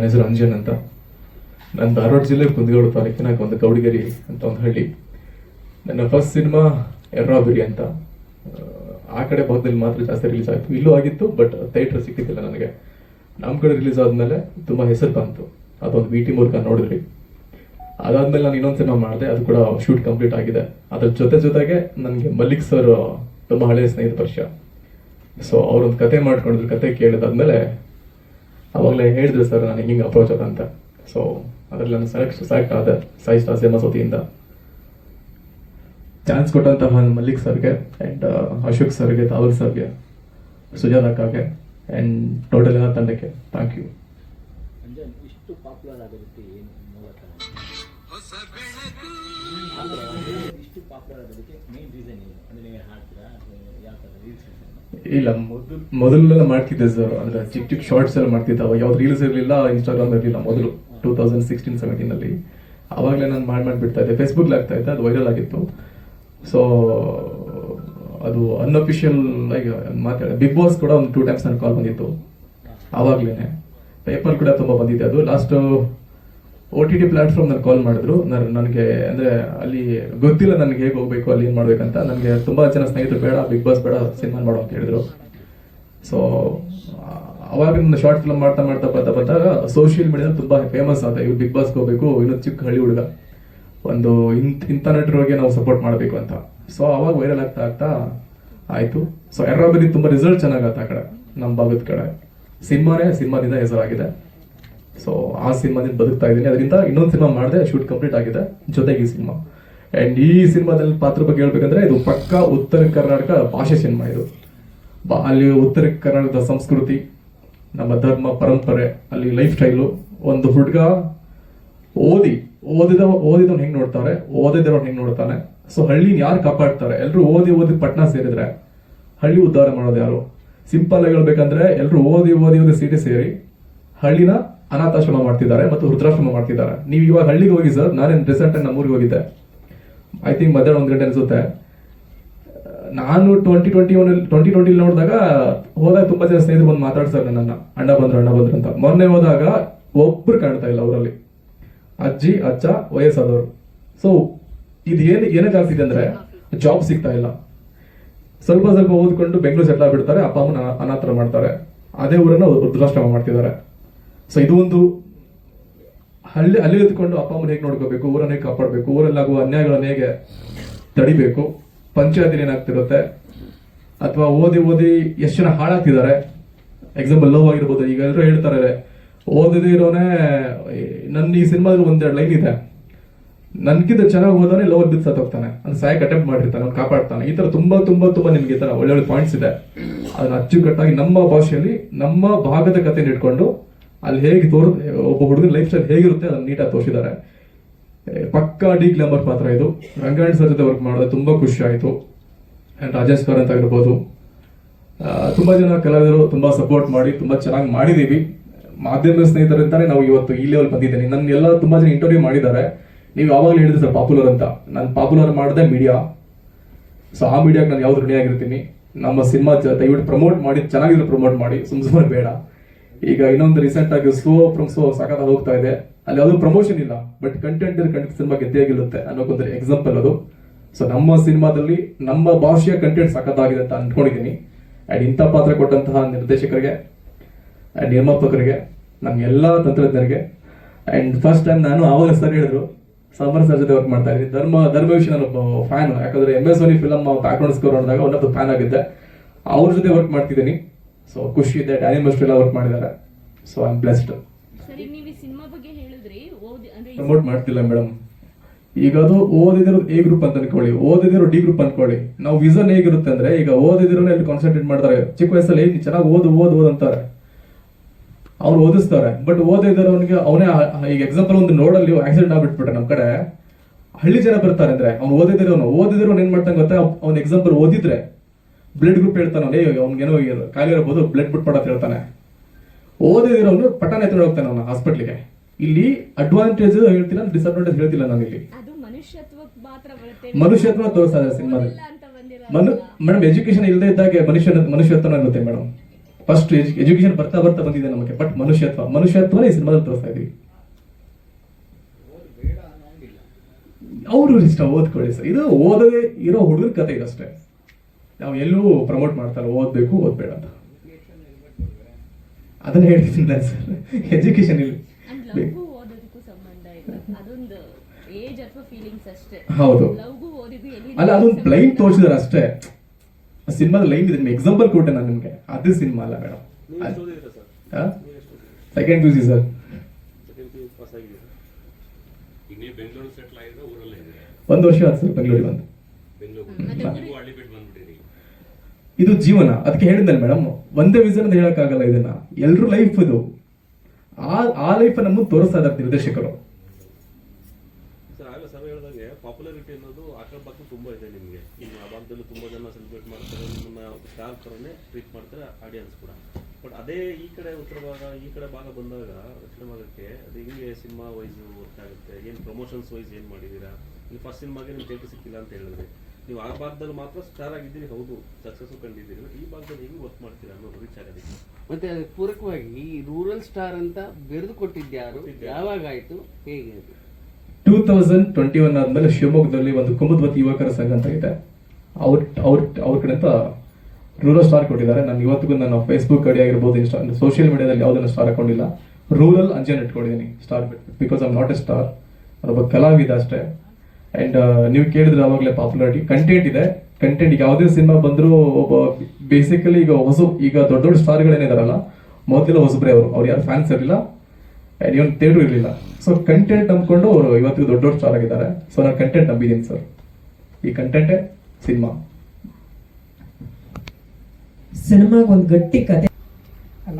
ನನ್ನ ಹೆಸರು ಅಂಜನ್ ಅಂತ. ನಾನು ಧಾರವಾಡ ಜಿಲ್ಲೆ ಕುಂದಗೋಡು ತಾಲೂಕಿನ ಒಂದು ಗೌಡಿಗೆರಿ ಅಂತ ಒಂದು ಹಳ್ಳಿ. ನನ್ನ ಫಸ್ಟ್ ಸಿನಿಮಾ ಎರ್ರಾಬಿರಿ ಅಂತ. ಆ, ಕಡೆ ಭಾಗದಲ್ಲಿ ಮಾತ್ರ ಜಾಸ್ತಿ ರಿಲೀಸ್ ಆಯಿತು. ಇಲ್ಲೂ ಆಗಿತ್ತು ಬಟ್ ಥಿಯೇಟರ್ ಸಿಕ್ಕಿದ್ದಿಲ್ಲ ನನಗೆ. ನಮ್ಮ ಕಡೆ ರಿಲೀಸ್ ಆದ್ಮೇಲೆ ತುಂಬ ಹೆಸರು ಬಂತು. ಅದೊಂದು ವಿ ಟಿ ಮೂಲಕ ನೋಡಿದ್ರಿ. ಅದಾದ್ಮೇಲೆ ನಾನು ಇನ್ನೊಂದು ಸಿನಿಮಾ ಮಾಡಿದೆ. ಅದು ಕೂಡ ಶೂಟ್ ಕಂಪ್ಲೀಟ್ ಆಗಿದೆ. ಅದ್ರ ಜೊತೆ ಜೊತೆಗೆ ನನಗೆ ಮಲ್ಲಿಕ್ ಸರ್ ತುಂಬ ಹಳೆಯ ಸ್ನೇಹಿತ ಪರಿಚಯ. ಸೊ ಅವ್ರೊಂದು ಕತೆ ಮಾಡ್ಕೊಂಡಿದ್ರು ಕತೆ ಕೇಳಿದಾದ್ಮೇಲೆ ಅವಾಗಲೇ ಹೇಳಿದ್ರು ಸರ್, ನಾನು ಹಿಂಗೆ ಅಪ್ರೋಚ್ ಅಂತ. ಸೊ ಅದರಲ್ಲಿ ನಾನು ಸೆಲೆಕ್ಟ್ ಸೆಲೆಕ್ಟ್ ಆದೆ, ಸಾಯಿ ಸ್ಟಾರ್ ಸಿನಿಮಾ ವತಿಯಿಂದ ಚಾನ್ಸ್ ಕೊಟ್ಟಂತಹ ಮಲ್ಲಿಕ್ ಸರ್ಗೆ ಆ್ಯಂಡ್ ಅಶೋಕ್ ಸರ್ಗೆ, ತಾವರ್ ಸರ್ಗೆ, ಸುಜಾತ ಅಕ್ಕಗೆ ಆ್ಯಂಡ್ ಟೋಟಲ್ ಎಲ್ಲ ತಂಡಕ್ಕೆ ಥ್ಯಾಂಕ್ ಯು ಇಷ್ಟು ಪಾಪ್ಯುಲರ್ ಆಗೋದಕ್ಕೆ ಮೇನ್ ರೀಸನ್ ಏನು? ಅಂದರೆ ನೀವು ಹಾಡ್ತೀರಾ? ಯಾವ ಥರ ರೀಲ್ಸ್ ಇಲ್ಲ ಮೊದಲು ಮೊದಲೆಲ್ಲ ಮಾಡ್ತಿದ್ದೆ ಸರ್ ಅಂದ್ರೆ ಚಿಕ್ಕ ಚಿಕ್ಕ ಶಾರ್ಟ್ಸ್ ಎಲ್ಲ ಮಾಡ್ತಿದ್ದೆ. ಅವಾಗ ಯಾವ್ದು ರೀಲ್ಸ್ ಇರಲಿಲ್ಲ ಇನ್ಸ್ಟಾಗ್ರಾಮ್ ಇರಲಿಲ್ಲ ಮೊದಲು ಟೂ ತೌಸಂಡ್ ಸಿಕ್ಸ್ಟೀನ್ ಸೆವೆಂಟೀನ್ ಅಲ್ಲಿ. ಅವಾಗಲೇ ನಾನು ಮಾಡಿ ಮಾಡಿಬಿಡ್ತಾ ಇದ್ದೆ. ಫೇಸ್ಬುಕ್ ಆಗ್ತಾ ಇದ್ದೆ, ಅದು ವೈರಲ್ ಆಗಿತ್ತು. ಸೊ ಅದು ಅನ್ಅಫಿಷಿಯಲ್ ಆಗಿ ಮಾತಾಡ ಬಿಗ್ ಬಾಸ್ ಕೂಡ ಒಂದು ಟೂ ಟೈಮ್ಸ್ ನನ್ನ ಕಾಲ್ ಬಂದಿತ್ತು. ಆವಾಗಲೇ ಪೇಪರ್ ಕೂಡ ತುಂಬಾ ಬಂದಿದೆ. ಅದು last O T T platform ನಾನು ಕಾಲ್ ಮಾಡಿದ್ರು. ನನಗೆ, ಅಂದ್ರೆ ಅಲ್ಲಿ ಗೊತ್ತಿಲ್ಲ ನನಗೆ ಹೇಗೆ ಹೋಗ್ಬೇಕು, ಅಲ್ಲಿ ಏನ್ ಮಾಡ್ಬೇಕಂತ. ನನಗೆ ತುಂಬಾ ಜನ ಸ್ನೇಹಿತರು, ಬೇಡ ಬಿಗ್ ಬಾಸ್ ಬೇಡ, ಸಿನಿಮಾ ಮಾಡು ಅಂತ ಹೇಳಿದ್ರು. ಸೊ ಅವಾಗ ನನ್ನ ಶಾರ್ಟ್ ಫಿಲ್ಮ್ ಮಾಡ್ತಾ ಮಾಡ್ತಾ ಬರ್ತಾ ಬಂದಾಗ ಸೋಷಿಯಲ್ ಮೀಡಿಯಾದಲ್ಲಿ ತುಂಬಾ ಫೇಮಸ್ ಆದ. ಇವ್ ಬಿಗ್ ಬಾಸ್ಗೆ ಹೋಗ್ಬೇಕು, ಇನ್ನೊಂದು ಚಿಕ್ಕ ಹಳ್ಳಿ ಹುಡುಗ. ಒಂದು ಇಂಥ ಇಂಥ ನಟರಿಗೆ ನಾವು ಸಪೋರ್ಟ್ ಮಾಡಬೇಕು ಅಂತ. ಸೊ ಅವಾಗ ವೈರಲ್ ಆಗ್ತಾ ಆಗ್ತಾ ಆಯ್ತು. ಸೊ ಎರ್ರಾಬರಿ ತುಂಬಾ ರಿಸಲ್ಟ್ ಚೆನ್ನಾಗತ್ತೆ ಆ ಕಡೆ ನಮ್ಮ ಭಾಗದ ಕಡೆ. ಸಿನಿಮಾನೇ, ಸಿನಿಮಾದಿಂದ ಹೆಸರಾಗಿದೆ. ಸೊ ಆ ಸಿನಿಮಾದಿಂದ ಬದುಕ್ತಾ ಇದ್ದೀನಿ. ಅದರಿಂದ ಇನ್ನೊಂದು ಸಿನಿಮಾ ಮಾಡಿದೆ ಶೂಟ್ ಕಂಪ್ಲೀಟ್ ಆಗಿದೆ. ಜೊತೆಗೆ ಈ ಸಿನಿಮಾ. ಅಂಡ್ ಈ ಸಿನಿಮಾದಲ್ಲಿ ಪಾತ್ರ ಬಗ್ಗೆ ಹೇಳ್ಬೇಕಂದ್ರೆ, ಇದು ಪಕ್ಕ ಉತ್ತರ ಕರ್ನಾಟಕ ಭಾಷೆ ಸಿನಿಮಾ ಇದು. ಅಲ್ಲಿ ಉತ್ತರ ಕರ್ನಾಟಕದ ಸಂಸ್ಕೃತಿ, ನಮ್ಮ ಧರ್ಮ, ಪರಂಪರೆ, ಅಲ್ಲಿ ಲೈಫ್ ಸ್ಟೈಲು ಒಂದು ಹುಡುಗ ಓದಿ, ಓದಿದ ಓದಿದವ್ನು ಹೆಂಗೆ ನೋಡ್ತಾರೆ ಓದಿದವ್ನು ಹೆಂಗ್ ನೋಡ್ತಾನೆ? ಸೊ ಹಳ್ಳಿನ ಯಾರು ಕಾಪಾಡ್ತಾರೆ? ಎಲ್ಲರೂ ಓದಿ ಓದಿ ಪಟ್ನಾ ಸೇರಿದ್ರೆ. ಹಳ್ಳಿ ಉದ್ಧಾರ ಮಾಡೋದು ಯಾರು? ಸಿಂಪಲ್ ಆಗಿ ಹೇಳ್ಬೇಕಂದ್ರೆ ಎಲ್ಲರೂ ಓದಿ ಓದಿ ಓದಿ ಸಿಟಿ ಸೇರಿ ಹಳ್ಳಿನ ಅನಾಥಾಶ್ರಮ ಮಾಡ್ತಿದ್ದಾರೆ ಮತ್ತು ವೃದ್ಧಾಶ್ರಮ ಮಾಡ್ತಿದ್ದಾರೆ. ನೀವು ಇವಾಗ ಹಳ್ಳಿಗೆ ಹೋಗಿ ಸರ್, ನಾನೇನು ರೀಸೆಂಟ್ ನಮ್ಮ ಊರಿಗೆ ಹೋಗಿದ್ದೆ? ಐ ಥಿಂಕ್ ಮಧ್ಯಾಹ್ನ ಒಂದು ಗಂಟೆ ಅನ್ಸುತ್ತೆ. ನಾನು ಟ್ವೆಂಟಿ ಟ್ವೆಂಟಿ ಒನ್ ಟ್ವೆಂಟಿ ಟ್ವೆಂಟಿಲಿ ನೋಡಿದಾಗ ಹೋದಾಗ ತುಂಬಾ ಜನ ಸ್ನೇಹಿತರು ಬಂದು ಮಾತಾಡ್ತಾರೆ ನನ್ನ ಅಣ್ಣ ಬಂದ್ರು ಅಣ್ಣ ಬಂದ್ರು ಅಂತ. ಮೊನ್ನೆ ಹೋದಾಗ ಒಬ್ರು ಕಾಣ್ತಾ ಇಲ್ಲ ಅವರಲ್ಲಿ ಅಜ್ಜಿ, ಅಜ್ಜ, ವಯಸ್ಸಾದವರು. ಸೊ ಇದು ಏನು ಏನಕ್ಕೆ ಆಗ್ತಿದೆ ಅಂದ್ರೆ ಜಾಬ್ ಸಿಗ್ತಾ ಇಲ್ಲ. ಸ್ವಲ್ಪ ಸ್ವಲ್ಪ ಓದ್ಕೊಂಡು ಬೆಂಗಳೂರು ಸೆಟ್ಲ್ ಆಗಿಬಿಡ್ತಾರೆ. ಅಪ್ಪ ಅಮ್ಮನ ಅನಾಥರ ಮಾಡ್ತಾರೆ. ಅದೇ ಊರನ್ನ ವೃದ್ಧಾಶ್ರಮ ಮಾಡ್ತಿದ್ದಾರೆ. ಸೊ ಇದು ಒಂದು ಹಳ್ಳಿ ಅಲ್ಲಿ ಎತ್ಕೊಂಡು ಅಪ್ಪ ಅಮ್ಮನ ಹೇಗೆ ನೋಡ್ಕೋಬೇಕು? ಊರನ್ನ ಹೇಗೆ ಕಾಪಾಡಬೇಕು. ಊರಲ್ಲಾಗುವ ಅನ್ಯಾಯಗಳನ್ನ ಹೇಗೆ ತಡಿಬೇಕು? ಪಂಚಾಯತಿ ಏನಾಗ್ತಿರುತ್ತೆ? ಅಥವಾ ಓದಿ ಓದಿ ಎಷ್ಟು ಜನ ಹಾಳಾಗ್ತಿದ್ದಾರೆ? ಎಕ್ಸಾಂಪಲ್ ಲವ್ ಆಗಿರ್ಬೋದು. ಈಗ ಎಲ್ಲರೂ ಹೇಳ್ತಾರೆ ಓದಿದಿರೋನೇ ನನ್ನ ಈ ಸಿನಿಮಾದಲ್ಲಿ ಒಂದೆರಡು ಲೈನ್ ಇದೆ. ನನ್ಗಿಂತ ಚೆನ್ನಾಗಿ ಓದೋನೆ ಲವ್ ಬಿದ್ದು ಸತ್ತೋಗ್ತಾನೆ ಅಂದ್ರೆ ಸಾಯಕ್ ಅಟೆಂಪ್ಟ್ ಮಾಡಿರ್ತಾನೆ, ಅವ್ನು ಕಾಪಾಡ್ತಾನೆ. ಈ ತರ ತುಂಬಾ ತುಂಬಾ ತುಂಬಾ ನಿಮ್ಗೆ ಈ ಒಳ್ಳೆ ಒಳ್ಳೆ ಪಾಯಿಂಟ್ಸ್ ಇದೆ. ಅದನ್ನ ಅಚ್ಚುಕಟ್ಟಾಗಿ ನಮ್ಮ ಭಾಷೆಯಲ್ಲಿ, ನಮ್ಮ ಭಾಗದ ಕಥೆನ ಇಟ್ಕೊಂಡು ಅಲ್ಲಿ ಹೇಗೆ ತೋರ್, ಒಬ್ಬ ಹುಡುಗನ ಲೈಫ್ ಸ್ಟೈಲ್ ಹೇಗಿರುತ್ತೆ ಅದನ್ನ ನೀಟಾಗಿ ತೋರಿಸಿದ್ದಾರೆ. ಪಕ್ಕಾ ಡಿ ಗ್ಲಾಮರ್ ಪಾತ್ರ ಇದು. ರಂಗಾಯಣ ಸರ್ ಜೊತೆ ವರ್ಕ್ ಮಾಡೋದು ತುಂಬಾ ಖುಷಿ ಆಯಿತು. ಅಂಡ್ ರಾಜೇಶ್ ಕರ್ ಅಂತ ಆಗಿರ್ಬೋದು. ತುಂಬ ಜನ ಕಲಾವಿದರು ತುಂಬಾ ಸಪೋರ್ಟ್ ಮಾಡಿ, ತುಂಬಾ ಚೆನ್ನಾಗಿ ಮಾಡಿದೀವಿ. ಮಾಧ್ಯಮ ಸ್ನೇಹಿತರಿಂದಾನೆ ನಾವು ಇವತ್ತು ಈ ಲೆವೆಲ್ ಬಂದಿದ್ದೀನಿ. ನನ್ಗೆಲ್ಲ ತುಂಬಾ ಜನ ಇಂಟರ್ವ್ಯೂ ಮಾಡಿದ್ದಾರೆ. ನೀವು ಯಾವಾಗಲೂ ಹೇಳಿದ್ರೆ ಸರ್ ಪಾಪ್ಯುಲರ್ ಅಂತ. ನಾನು ಪಾಪ್ಯುಲರ್ ಮಾಡಿದೆ ಮೀಡಿಯಾ ಸೊ ಆ ಮೀಡಿಯಾಗೆ ನಾನು ಯಾವ್ದು ಋಣಿಯಾಗಿರ್ತೀನಿ. ನಮ್ಮ ಸಿನಿಮಾ ದಯವಿಟ್ಟು ಪ್ರಮೋಟ್ ಮಾಡಿ, ಚೆನ್ನಾಗಿದ್ರೆ ಪ್ರಮೋಟ್ ಮಾಡಿ. ಸುಮ್ ಸುಮ್ಮನೆ ಬೇಡ. ಈಗ ಇನ್ನೊಂದು ರೀಸೆಂಟ್ ಆಗಿ ಸ್ಲೋ ಫ್ರಮ್ ಸ್ಲೋ ಸಾಕಾಗ ಹೋಗ್ತಾ ಇದೆ. ಅಲ್ಲಿ ಅದು ಪ್ರಮೋಷನ್ ಇಲ್ಲ ಬಟ್ ಕಂಟೆಂಟ್ ಕಂಟೆಂಟ್ ಸಿನಿಮಾ ಗೆದ್ದೇ ಗೆಲ್ಲುತ್ತೆ ಅನ್ನೋಕ್ಕೊಂದು ಎಕ್ಸಾಂಪಲ್ ಅದು. ಸೊ ನಮ್ಮ ಸಿನಿಮಾದಲ್ಲಿ ನಮ್ಮ ಭಾಷೆಯ ಕಂಟೆಂಟ್ ಸಖತ್ತಾಗಿದೆ ಅಂತ ಅನ್ಕೊಂಡಿದ್ದೀನಿ ಅಂಡ್ ಇಂಥ ಪಾತ್ರ ಕೊಟ್ಟಂತಹ ನಿರ್ದೇಶಕರಿಗೆ ಅಂಡ್ ನಿರ್ಮಾಪಕರಿಗೆ, ನಮ್ಮ ಎಲ್ಲ ತಂತ್ರಜ್ಞರಿಗೆ. ಅಂಡ್ ಫಸ್ಟ್ ಟೈಮ್ ನಾನು ಆವಾಗ ಸರ್ ಹೇಳಿದ್ರು, ಸಾಂಬಾರ್ ಸರ್ ಜೊತೆ ವರ್ಕ್ ಮಾಡ್ತಾ ಇದ್ದೀನಿ. ಧರ್ಮ ಧರ್ಮ ವಿಷಯ ನಾನು ಫ್ಯಾನ್ ಯಾಕಂದ್ರೆ M S Dhoni film background score ನೋಡಿದಾಗ ಒನ್ ಫ್ಯಾನ್ ಆಗಿದ್ದೆ. ಅವ್ರ ಜೊತೆ ವರ್ಕ್ ಮಾಡ್ತಿದ್ದೀನಿ. ಸೊ ಖುಷಿ ಇದೆ. ಡ್ಯಾನಿ ಮಸ್ಟರ್ ಎಲ್ಲ ವರ್ಕ್ ಮಾಡಿದ್ದಾರೆ so I am blessed promote ಮಾಡ್ತಿಲ್ಲ ಮೇಡಮ್ ಈಗ ಅದು ಓದಿದಿರೋ ಎ ಗ್ರೂಪ್ ಅಂತ ಅನ್ಕೊಳ್ಳಿ ಓದಿದಿರೋ ಡಿ ಗ್ರೂಪ್ ಅನ್ಕೊಳ್ಳಿ. ನಾವು ವಿಸನ್ ಹೇಗಿರುತ್ತೆ ಅಂದ್ರೆ ಈಗ ಓದಿದಿರೋನೇ ಇಲ್ಲಿ ಕಾನ್ಸಂಟ್ರೇಟ್ ಮಾಡ್ತಾರೆ. ಚಿಕ್ಕ ವಯಸ್ಸಲ್ಲಿ ಏನ್ ಚೆನ್ನಾಗಿ ಓದು ಓದು ಓದು ಅಂತಾರೆ. ಅವ್ರು ಓದಿಸ್ತಾರೆ. ಬಟ್ ಓದಿದಿರೋನಿಗೆ ಅವನೇ ಈಗ ಎಕ್ಸಾಂಪಲ್ ಒಂದು ನೋಡಲ್ಲಿ ಆಕ್ಸಿಡೆಂಟ್ ಆಗ್ಬಿಟ್ಬಿಟ್ರೆ ನಮ್ಮ ಕಡೆ. ಹಳ್ಳಿ ಜನ ಬರ್ತಾರೆ ಅಂದ್ರೆ ಅವ್ನು ಓದಿದಿರೋನು ಓದಿದಿರೋನು ಏನ್ ಮಾಡ್ತಾನೆ ಗೊತ್ತಾ? ಅವ್ನ ಎಕ್ಸಾಂಪಲ್ ಓದಿದ್ರೆ. ಬ್ಲಡ್ ಗ್ರೂಪ್ ಹೇಳ್ತಾನೆ ಅವ್ನು, ಏ ಅವ್ನಿಗೇನೋ ಕಾಯಿಲೆ ಇರ್ಬೋದು ಬ್ಲಡ್ ಬಿಟ್ಬಿಡ ಅಂತ ಹೇಳ್ತಾನೆ. ಓದಿದಿರೋನು ಪಟ್ಟಣ ಎತ್ಕೊಂಡು ಹೋಗ್ತಾನೆ ಅವನ ಹಾಸ್ಪಿಟ್ಲಿಗೆ ಇಲ್ಲಿ ಅಡ್ವಾಂಟೇಜ್ ಹೇಳ್ತಿಲ್ಲ ಡಿಸ್ಅಡ್ವಾಂಟೇಜ್ ಹೇಳ್ತಿಲ್ಲ ನಾನು ಇಲ್ಲಿ ಅದು ಮನುಷ್ಯತ್ವಕ್ಕೆ ಮಾತ್ರ ಬರುತ್ತೆ. ಮನುಷ್ಯತ್ವ ತೋರಿಸ್ತಾ ಇದೆ ಸಿನಿಮಾದಲ್ಲಿ. ಮನು ಮೇಡಮ್ ಎಜುಕೇಶನ್ ಇಲ್ಲದೆ ಇದ್ದಾಗೆ ಮನುಷ್ಯನ ಮನುಷ್ಯತ್ವನ ಇರುತ್ತೆ ಮೇಡಮ್ ಫಸ್ಟ್ ಎಜುಕೇಶನ್ ಬರ್ತಾ ಬರ್ತಾ ಬಂದಿದೆ ನಮಗೆ ಬಟ್ ಮನುಷ್ಯತ್ವ ಮನುಷ್ಯತ್ವನೇ ಈ ಸಿನಿಮಾದಲ್ಲಿ ತೋರಿಸ್ತಾ ಇದೀವಿ ಅವರು ಇಷ್ಟ ಓದ್ಕೊಳ್ಳಿ ಸರ್. ಇದು ಓದದೆ ಇರೋ ಹುಡುಗರ ಕತೆ ಇದಷ್ಟೇ ನಾವು ಎಲ್ಲೂ ಪ್ರಮೋಟ್ ಮಾಡ್ತಾರೆ ಓದ್ಬೇಕು ಓದ್ಬೇಡ ಅಂತ. ಅದನ್ನ ಹೇಳ್ತೀನಿ ನಾನು ಸರ್. ಎಜುಕೇಶನ್ ಇಲ್ಲಿ. ಅಂಡ್ ಲವ್ಗೂ ಓದೋದಕ್ಕೂ ಸಂಬಂಧ ಇಲ್ಲ. ಅದೊಂದು ಏಜ್ ಅಥವಾ ಫೀಲಿಂಗ್ಸ್ ಅಷ್ಟೇ. ಹೌದು. ಲವ್ಗೂ ಓದಿಗೂ ಎಲ್ಲಿ ಅಲ್ಲ ಅದೊಂದು ಬ್ಲೈಂಡ್ ತೋರಿಸಿದಾರೆ ಅಷ್ಟೇ. ಸಿನಿಮಾದ ಲೈನ್ ಇದೆ ಎಕ್ಸಾಂಪಲ್ ಕೊಟ್ಟೆ ನಾನು ನಿಮಗೆ. ಅದು ಸಿನಿಮಾ ಅಲ್ಲ madam sir? Second P sir U ಊರಲ್ಲೇ ಇದ್ದೀರಾ? ಒಂದು ವರ್ಷ ಆಯ್ತು ಸರ್ ಬೆಂಗಳೂರಿಗೆ ಬಂದು ಬೆಂಗಳೂರು ಮತ್ತೆ ಊರಿಗೆ- ನೀವು ಹಳ್ಳಿ ಬಿಟ್ಟು ಬಂದ್ಬಿಟ್ಟಿರಿ ಇದು ಜೀವನ. ಅದಕ್ಕೆ ಹೇಳಿದ್ನಲ್ಲ ಮೇಡಮ್ ಒಂದೇ ವಿಷನ್ ಅಂತ ಹೇಳಕ್ಕಾಗಲ್ಲ ಇದನ್ನ. ಎಲ್ಲರೂ ಲೈಫ್ ಇದು. ಆ ಆ ಲೈಫ್ ನಮ್ಮನ್ನು ತೋರಿಸ್ತಾ ಇದ್ದಾರೆ ನಿರ್ದೇಶಕರು. ಸರ್ ಹೇಳ್ದಂಗೆ ಪಾಪ್ಯುಲಾರಿಟಿ ಅನ್ನೋದು ಆ ಕಡೆ ತುಂಬ ಇದೆ ನಿಮಗೆ. ನಿಮ್ಮ ಆ ಭಾಗದಲ್ಲೂ ತುಂಬ ಜನ ಸೆಲೆಬ್ರೇಟ್ ಮಾಡ್ತಾರೆ ನಿಮ್ಮನ್ನ ಸ್ಟಾರ್ ಥರನೇ ಟ್ರೀಟ್ ಮಾಡ್ತಾರೆ ಆಡಿಯನ್ಸ್ ಕೂಡ. ಬಟ್ ಅದೇ ಈ ಕಡೆ ಉತ್ತರ ಭಾಗ, ಈ ಕಡೆ ಭಾಗ ಬಂದಾಗ, ದಕ್ಷಿಣ ಭಾಗಕ್ಕೆ, ಅದು ಹಿಂಗೆ ಸಿನಿಮಾ ವೈಸ್ ವರ್ಕ್ ಆಗುತ್ತೆ, ಏನು ಪ್ರಮೋಷನ್ಸ್ ವೈಸ್ ಏನು ಮಾಡಿದ್ದೀರಾ ನೀವು ಫಸ್ಟ್ ಸಿನಿಮಾಗೆ ನಿಮ್ಗೆ ಟೇಕ್ ಸಿಕ್ಕಿಲ್ಲ ಅಂತ ಹೇಳಿದ್ರಿ. ನೀವು ಆ ಭಾಗದಲ್ಲಿ ಮಾತ್ರ ಸ್ಟಾರ್ ಆಗಿದ್ದೀರಿ ಹೌದು ಸಕ್ಸಸ್ಸು ಕಂಡಿದ್ದೀರಿ ಬಟ್ ಈ ಭಾಗದಲ್ಲಿ ಹೇಗೆ ವರ್ಕ್ ಮಾಡ್ತೀರಾ ಅನ್ನೋದು ರೀಚ್ ಆಗೋದಕ್ಕೆ ಮತ್ತೆ ಅದಕ್ಕೆ ಪೂರಕವಾಗಿ ಈ ರೂರಲ್ ಸ್ಟಾರ್ ಅಂತ ಬೆರೆದು ಕೊಟ್ಟಿದ್ಯಾರು ಯಾವಾಗ ಆಯ್ತು? ಹೇಗೆ? ಟೂ ತೌಸಂಡ್ ಟ್ವೆಂಟಿ ಒನ್ ಆದ್ಮೇಲೆ ಶಿವಮೊಗ್ಗದಲ್ಲಿ ಒಂದು ಕುಮುದ್ವತಿ ಯುವಕರ ಸಂಘ ಅಂತ ಇದೆ. ಅವ್ರ ಅವ್ರ ಅವ್ರ ಕಡೆಯಿಂದ ರೂರಲ್ ಸ್ಟಾರ್ ಕೊಟ್ಟಿದ್ದಾರೆ. ನಾನು ಇವತ್ತಿಗೂ ನಾನು ಫೇಸ್ಬುಕ್ ಕಡೆ ಆಗಿರ್ಬೋದು ಇನ್ಸ್ಟಾ ಸೋಷಿಯಲ್ ಮೀಡಿಯಾದಲ್ಲಿ ಯಾವುದನ್ನು ಸ್ಟಾರ್ ಹಾಕೊಂಡಿಲ್ಲ. ರೂರಲ್ ಅಂಜನ್ ಇಟ್ಕೊಂಡಿದ್ದೀನಿ star because I'm not a star ಒಬ್ಬ ಕಲಾವಿದ ಅಷ್ಟೇ. ಅಂಡ್ ನೀವು ಕೇಳಿದ್ರೆ ಅವಾಗಲೇ ಪಾಪ್ಯುಲಾರಿಟಿ ಕಂಟೆಂಟ್ ಇದೆ. ಕಂಟೆಂಟ್ ಈಗ ಯಾವುದೇ ಸಿನಿಮಾ ಬಂದರೂ ಒಬ್ಬ ಬೇಸಿಕಲಿ ಈಗ ಹೊಸ ಈಗ ದೊಡ್ಡ ದೊಡ್ಡ ಸ್ಟಾರ್ಗಳೇನಿದಾರಲ್ಲ ಮೊದಲೆಲ್ಲ ಹೊಸಬ್ರೆ ಅವರು. ಅವ್ರು ಯಾರು ಫ್ಯಾನ್ಸ್ ಇರಲಿಲ್ಲ ಅಂಡ್ ಇವನ್ ಥಿಯೇಟರ್ ಇರಲಿಲ್ಲ. ಸೊ ಕಂಟೆಂಟ್ ನಂಬ್ಕೊಂಡು ಅವರು ಇವತ್ತಿಗೂ ದೊಡ್ಡ ದೊಡ್ಡ ಸ್ಟಾರ್ ಆಗಿದ್ದಾರೆ. ಸೊ ನಾನು ಕಂಟೆಂಟ್ ನಂಬಿದ್ದೀನಿ ಸರ್ ಈ ಕಂಟೆಂಟೇ ಸಿನಿಮಾ ಸಿನಿಮಾಗೆ ಒಂದು ಗಟ್ಟಿ ಕತೆ.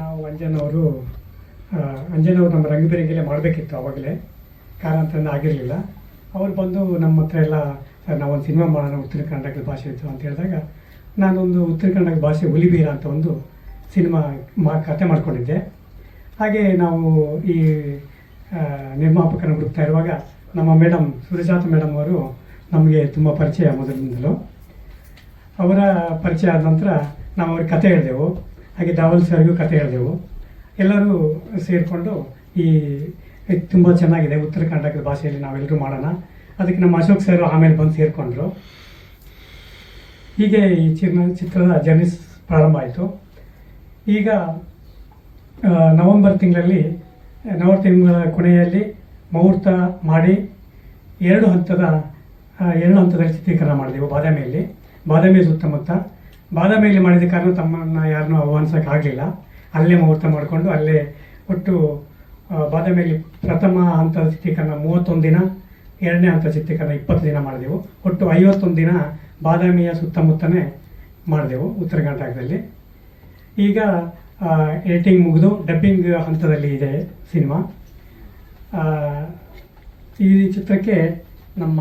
ನಾವು ಅಂಜನ್ ಅವರು ಅಂಜನ್ ಅವರು ನಮ್ಮ ರಂಗಬೇರಿಗೆಲೆ ಮಾಡಬೇಕಿತ್ತು ಅವಾಗಲೇ ಕಾರಣಾಂತರದಿಂದ ಆಗಿರಲಿಲ್ಲ. ಅವ್ರು ಬಂದು ನಮ್ಮ ಹತ್ರ ಎಲ್ಲ, ಸರ್, ನಾವೊಂದು ಸಿನಿಮಾ ಮಾಡೋಣ, ಉತ್ತರ ಕನ್ನಡದ ಭಾಷೆ ಇತ್ತು ಅಂತ ಹೇಳಿದಾಗ, ನಾನೊಂದು ಉತ್ತರ ಕನ್ನಡ ಭಾಷೆ ಹುಲಿಬೀರ ಅಂತ ಒಂದು ಸಿನಿಮಾ ಮಾ, ಕತೆ ಮಾಡ್ಕೊಂಡಿದ್ದೆ. ಹಾಗೆ ನಾವು ಈ ನಿರ್ಮಾಪಕನ ಹುಡುಕ್ತಾ ಇರುವಾಗ ನಮ್ಮ ಮೇಡಮ್, ಸುರಜಾತ ಮೇಡಮ್ ಅವರು ನಮಗೆ ತುಂಬ ಪರಿಚಯ ಮೊದಲಿನಿಂದಲೂ ಅವರ ಪರಿಚಯ ಆದ ನಂತರ ನಾವು ಅವ್ರಿಗೆ ಕತೆ ಹೇಳಿದೆವು. ಹಾಗೆ ದಾವಲ್ ಸರ್ಗೂ ಕತೆ ಹೇಳಿದೆವು. ಎಲ್ಲರೂ ಸೇರಿಕೊಂಡು ಈ ತುಂಬ ಚೆನ್ನಾಗಿದೆ. ಉತ್ತರ ಕರ್ನಾಟಕದ ಭಾಷೆಯಲ್ಲಿ ನಾವೆಲ್ಲರೂ ಮಾಡೋಣ. ಅದಕ್ಕೆ ನಮ್ಮ ಅಶೋಕ್ ಸರ್ ಆಮೇಲೆ ಬಂದು ಸೇರಿಕೊಂಡ್ರು. ಹೀಗೆ ಈ ಚಿನ್ನ, ಚಿತ್ರದ ಜರ್ನಿ ಪ್ರಾರಂಭ ಆಯಿತು. ಈಗ ನವಂಬರ್ ನವೆಂಬರ್ ತಿಂಗಳಲ್ಲಿ ನವರ್ ತಿಂಗಳ ಕೊನೆಯಲ್ಲಿ ಮುಹೂರ್ತ ಮಾಡಿ ಎರಡು ಹಂತದ ಎರಡು ಹಂತದಲ್ಲಿ ಚಿತ್ರೀಕರಣ ಮಾಡಿದೆವು ಬಾದಾಮಿಯಲ್ಲಿ. ಬಾದಾಮಿ ಸುತ್ತಮುತ್ತ. ಬಾದಾಮಿಯಲ್ಲಿ ಮಾಡಿದ ಕಾರಣ ತಮ್ಮನ್ನು ಯಾರನ್ನೂ ಆಹ್ವಾನಿಸೋಕ್ಕಾಗಲಿಲ್ಲ ಅಲ್ಲೇ ಮುಹೂರ್ತ ಮಾಡಿಕೊಂಡು ಅಲ್ಲೇ ಒಟ್ಟು ಬಾದಾಮಿಯಲ್ಲಿ ಪ್ರಥಮ ಹಂತದ ಚಿತ್ರೀಕರಣ ಮೂವತ್ತೊಂದು ದಿನ, ಎರಡನೇ ಹಂತದ ಚಿತ್ರೀಕರಣ ಇಪ್ಪತ್ತು ದಿನ ಮಾಡಿದೆವು. ಒಟ್ಟು ಐವತ್ತೊಂದು ದಿನ ಬಾದಾಮಿಯ ಸುತ್ತಮುತ್ತನೇ ಮಾಡಿದೆವು ಉತ್ತರ ಕರ್ನಾಟಕದಲ್ಲಿ. ಈಗ ಎಡಿಟಿಂಗ್ ಮುಗಿದು ಡಬ್ಬಿಂಗ್ ಹಂತದಲ್ಲಿ ಇದೆ ಸಿನಿಮಾ. ಈ ಚಿತ್ರಕ್ಕೆ ನಮ್ಮ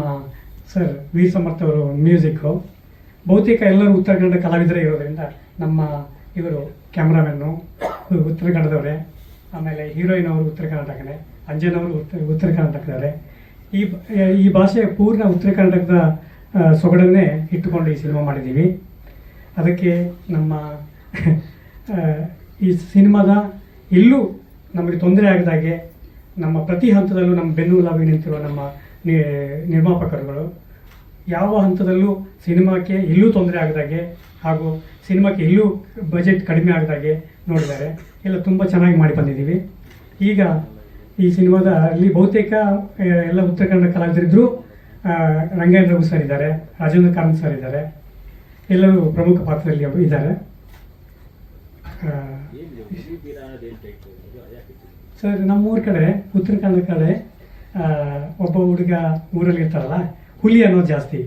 ಸರ್ ವಿ ಸಮರ್ಥ ಅವರು ಮ್ಯೂಸಿಕ್ಕು ಬಹುತೇಕ ಎಲ್ಲರೂ ಉತ್ತರ ಕನ್ನಡ ಕಲಾವಿದರೇ ಇರೋದರಿಂದ ನಮ್ಮ ಇವರು ಕ್ಯಾಮ್ರಾಮನ್ನು ಉತ್ತರ ಕನ್ನಡದವರೇ. ಆಮೇಲೆ ಹೀರೋಯಿನ್ ಅವರು ಉತ್ತರ ಕರ್ನಾಟಕನೇ ಅಂಜನ್ ಅವರು ಉತ್ತರ ಕರ್ನಾಟಕದಾರೆ ಈ ಈ ಭಾಷೆ ಪೂರ್ಣ ಉತ್ತರ ಕರ್ನಾಟಕದ ಸೊಗಡನ್ನೇ ಇಟ್ಟುಕೊಂಡು ಈ ಸಿನಿಮಾ ಮಾಡಿದ್ದೀವಿ. ಅದಕ್ಕೆ ನಮ್ಮ ಈ ಸಿನಿಮಾದ ಎಲ್ಲೂ ನಮಗೆ ತೊಂದರೆ ಆಗದಾಗೆ ನಮ್ಮ ಪ್ರತಿ ಹಂತದಲ್ಲೂ ನಮ್ಮ ಬೆನ್ನುಲಾಗಿ ನಿಂತಿರುವ ನಮ್ಮ ನಿರ್ಮಾಪಕರುಗಳು, ಯಾವ ಹಂತದಲ್ಲೂ ಸಿನಿಮಾಕ್ಕೆ ಎಲ್ಲೂ ತೊಂದರೆ ಆಗದಾಗೆ ಹಾಗೂ ಸಿನಿಮಾಕ್ಕೆ ಎಲ್ಲೂ ಬಜೆಟ್ ಕಡಿಮೆ ಆಗದಾಗೆ ನೋಡಿದ್ದಾರೆ. ಎಲ್ಲ ತುಂಬ ಚೆನ್ನಾಗಿ ಮಾಡಿ ಬಂದಿದ್ದೀವಿ. ಈಗ ಈ ಸಿನಿಮಾದ ಅಲ್ಲಿ ಬಹುತೇಕ ಎಲ್ಲ ಉತ್ತರ ಕನ್ನಡ ಕಲಾವಿದರಿದ್ದರೂ ರಂಗೇಂದ್ರ ಸರ್ ಇದ್ದಾರೆ, ರಾಜೇಂದ್ರ ಕಾರಂತ್ ಸರ್ ಇದ್ದಾರೆ. ಎಲ್ಲರೂ ಪ್ರಮುಖ ಪಾತ್ರದಲ್ಲಿ ಅವರು ಇದ್ದಾರೆ. ಸರ್ ನಮ್ಮ ನಮ್ಮೂರ ಕಡೆ, ಉತ್ತರ ಕನ್ನಡ ಕಡೆ ಒಬ್ಬ ಹುಡುಗ ಊರಲ್ಲಿ ಇರ್ತಾರಲ್ಲ ಹುಲಿ ಅನ್ನೋದು ಜಾಸ್ತಿ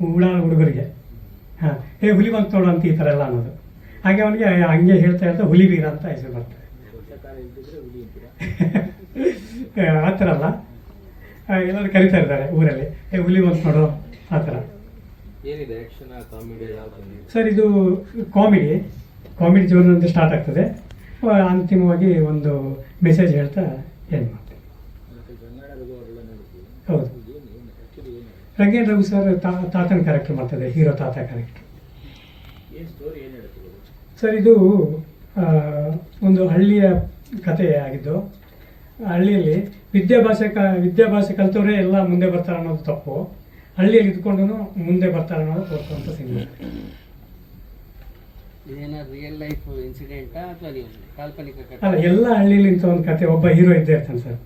ಹುಳ ಹುಡುಗರಿಗೆ. ಹಾಂ. ಏ ಹುಲಿ ಬಂತು ನೋಡು ಅಂತ ಈ ಥರ ಎಲ್ಲ ಅನ್ನೋದು. ಹಾಗೆ ಅವನಿಗೆ ಹಂಗೆ ಹೇಳ್ತಾ ಹೇಳ್ತಾ ಹುಲಿ ಬೀರ ಅಂತ ಹೆಸರು ಬರ್ತದೆ. ಆ ಥರ ಅಲ್ಲ? ಎಲ್ಲರೂ ಕರಿತಾ ಇದ್ದಾರೆ ಊರಲ್ಲಿ. ಏ ಹುಲಿ ಬಂತು ನೋಡು ಆ ಥರ. ಸರ್ ಇದು ಕಾಮಿಡಿ. ಕಾಮಿಡಿ ಜೋನ್ ಅಂತ ಸ್ಟಾರ್ಟ್ ಆಗ್ತದೆ. ಅಂತಿಮವಾಗಿ ಒಂದು ಮೆಸೇಜ್ ಹೇಳ್ತಾ ಏನು ಮಾಡ್ತೀನಿ. ಹೌದು ಏನು ಏನು ಆ್ಯಕ್ಚುಲಿ ಏನು ರಂಗೇನ್ ರವಿ ಸರ್ ತಾತನ ಕ್ಯಾರೆಕ್ಟರ್ ಮಾಡ್ತದೆ ಹೀರೋ ತಾತ ಕ್ಯಾರೆಕ್ಟರ್ ಸರ್ ಇದು ಒಂದು ಹಳ್ಳಿಯ ಕಥೆ ಆಗಿದ್ದು ಹಳ್ಳಿಯಲ್ಲಿ ವಿದ್ಯಾಭ್ಯಾಸ ಕ ವಿದ್ಯಾಭ್ಯಾಸ ಕಲಿತವ್ರೆ ಎಲ್ಲ ಮುಂದೆ ಬರ್ತಾರೆ ಅನ್ನೋದು ತಪ್ಪು. ಹಳ್ಳಿಯಲ್ಲಿ ಇದ್ಕೊಂಡು ಮುಂದೆ ಬರ್ತಾರೆ ಅನ್ನೋದು ತೋರಿಸುವಂಥ ಸಿನಿಮಾ. ಅಲ್ಲ ಎಲ್ಲ ಹಳ್ಳಿಯಲ್ಲಿ ಇಂಥ ಒಂದು ಕತೆ ಒಬ್ಬ ಹೀರೋ ಇದ್ದೇ ಇರ್ತಾನೆ ಸರ್.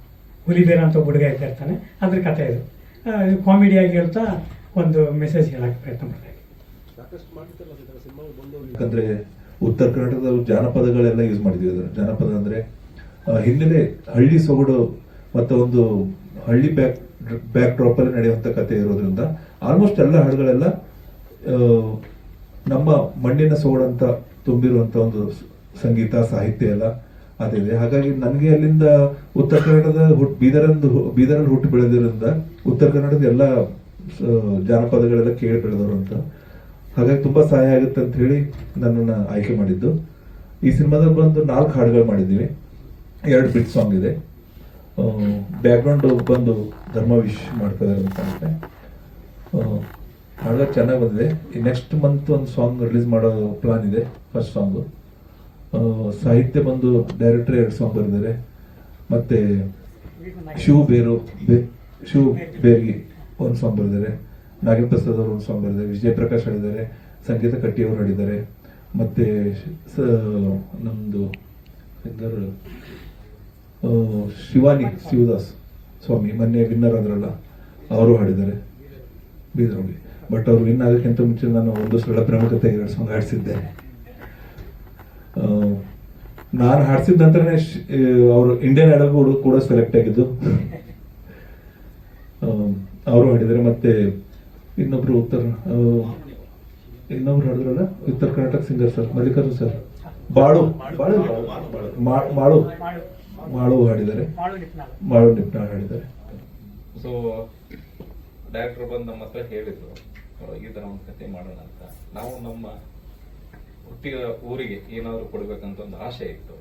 ಹುಲಿಬೇರ ಅಂತ ಒಬ್ಬ ಹುಡುಗ ಇದ್ದೇ ಇರ್ತಾನೆ. ಅದ್ರ ಕತೆ ಇದು. ಕಾಮಿಡಿಯಾಗಿ ಹೇಳ್ತಾ ಒಂದು ಮೆಸೇಜ್ ಹೇಳಕ್ಕೆ ಪ್ರಯತ್ನ ಮಾಡ್ತಾ ಯಾಕಂದ್ರೆ ಉತ್ತರ ಕರ್ನಾಟಕದ ಜಾನಪದಗಳೆಲ್ಲ ಯೂಸ್ ಮಾಡಿದ್ವಿ ಅದನ್ನು. ಜಾನಪದ ಅಂದ್ರೆ ಹಿನ್ನೆಲೆ ಹಳ್ಳಿ ಸೊಗಡು ಮತ್ತೆ ಒಂದು ಹಳ್ಳಿ ಬ್ಯಾಕ್ ಬ್ಯಾಕ್ ಡ್ರಾಪ್ ಅಲ್ಲಿ ನಡೆಯುವಂತ ಕತೆ ಇರೋದ್ರಿಂದ ಆಲ್ಮೋಸ್ಟ್ ಎಲ್ಲ ಹಾಡುಗಳೆಲ್ಲ ನಮ್ಮ ಮಣ್ಣಿನ ಸೊಗಡಂತ ತುಂಬಿರುವಂತ ಒಂದು ಸಂಗೀತ ಸಾಹಿತ್ಯ ಎಲ್ಲ ಅದಿದೆ. ಹಾಗಾಗಿ ನನಗೆ ಅಲ್ಲಿಂದ ಉತ್ತರ ಕನ್ನಡದ ಹುಟ್ಟು ಬೀದರಂದು ಬೀದರಲ್ಲಿ ಹುಟ್ಟು ಬೆಳೆದಿರೋದ್ರಿಂದ ಉತ್ತರ ಕನ್ನಡದ ಎಲ್ಲ ಜಾನಪದಗಳೆಲ್ಲ ಕೇಳಿ ಬೆಳೆದವರು ಅಂತ. ಹಾಗಾಗಿ ತುಂಬಾ ಸಹಾಯ ಆಗುತ್ತೆ ಅಂತ ಹೇಳಿ ನನ್ನನ್ನು ಆಯ್ಕೆ ಮಾಡಿದ್ದು. ಈ ಸಿನಿಮಾದಲ್ಲಿ ಬಂದು ನಾಲ್ಕು ಹಾಡುಗಳು ಮಾಡಿದ್ದೀವಿ. ಎರಡು ಬಿಟ್ ಸಾಂಗ್ ಇದೆ. ಬ್ಯಾಕ್ಗ್ರೌಂಡ್ ಬಂದು ಧರ್ಮ ವಿಶ್ ಮಾಡ್ತಾ ಇದ್ದಾರೆ ಅಂತ ಚೆನ್ನಾಗಿ ಬಂದಿದೆ. ಈ ನೆಕ್ಸ್ಟ್ ಮಂತ್ ಒಂದು ಸಾಂಗ್ ರಿಲೀಸ್ ಮಾಡೋ ಪ್ಲಾನ್ ಇದೆ, ಫಸ್ಟ್ ಸಾಂಗು. ಸಾಹಿತ್ಯ ಬಂದು ಡೈರೆಕ್ಟರ್ ಎರಡು ಸಾಂಗ್ ಬರೆದಿದ್ದಾರೆ. ಮತ್ತೆ ಶೂ ಬೇರು ಶಿವ್ ಬೇರ್ಗಿ ಒಂದು ಸಾಂಗ್ ಬರೆದಿದ್ದಾರೆ. ನಾಗೇಂದ್ರ ಪ್ರಸಾದ್ ಅವರು ಒಂದು ಸಾಂಗ್ ಬರೆದಿದ್ದಾರೆ. ವಿಜಯ್ ಪ್ರಕಾಶ್ ಹಾಡಿದ್ದಾರೆ. ಸಂಗೀತ ಕಟ್ಟಿ ಅವರು ಹಾಡಿದ್ದಾರೆ. ಮತ್ತೆ ನಮ್ಮದು ಸಿಂಗರ್ ಶಿವಾನಿ ಶಿವದಾಸ್ ಸ್ವಾಮಿ, ಮೊನ್ನೆ ವಿನ್ನರ್ ಆದ್ರಲ್ಲ, ಅವರು ಹಾಡಿದ್ದಾರೆ. ಬೀದರಲ್ಲಿ ಬಟ್ ಅವ್ರು ವಿನ್ ಆಗೋಕ್ಕಿಂತ ಮುಂಚೆ ನಾನು ಒಂದು ಸರಳ ಪ್ರಮುಖತೆ ಎರಡು ಸಾಂಗ್ ಹಾಡಿಸಿದ್ದೆ. ನಾನು ಹಾಡಿಸಿದ ನಂತರನೇ ಅವರು ಇಂಡಿಯನ್ ಐಡಲ್ ಕೂಡ ಸೆಲೆಕ್ಟ್ ಆಗಿದ್ದು. ಅವರು ಹಾಡಿದ್ದಾರೆ ಮತ್ತೆ ಇನ್ನೊಬ್ರು ಉತ್ತರ ಇನ್ನೊಬ್ರು ಹಾಡಿದ್ರಲ್ಲ ಉತ್ತರ Karnataka singer sir Mallikarjun sir ಬಾಳು ಬಾಳು ಮಾಳು ಮಾಳು ಹಾಡಿದ್ದಾರೆ. ಮಾಳು ನಿಪ್ನಾಳ್ ಹಾಡಿದ್ದಾರೆ. ಸೊ ಡೈರೆಕ್ಟರ್ ಬಂದು ನಮ್ಮ ಹತ್ರ ಹೇಳಿದ್ರು ಈ ತರ ಒಂದು ಕತೆ ಮಾಡೋಣ ಅಂತ. ನಾವು ನಮ್ಮ ಹುಟ್ಟಿದ ಊರಿಗೆ ಏನಾದ್ರು ಕೊಡ್ಬೇಕಂತ ಒಂದು ಆಸೆ ಇತ್ತು.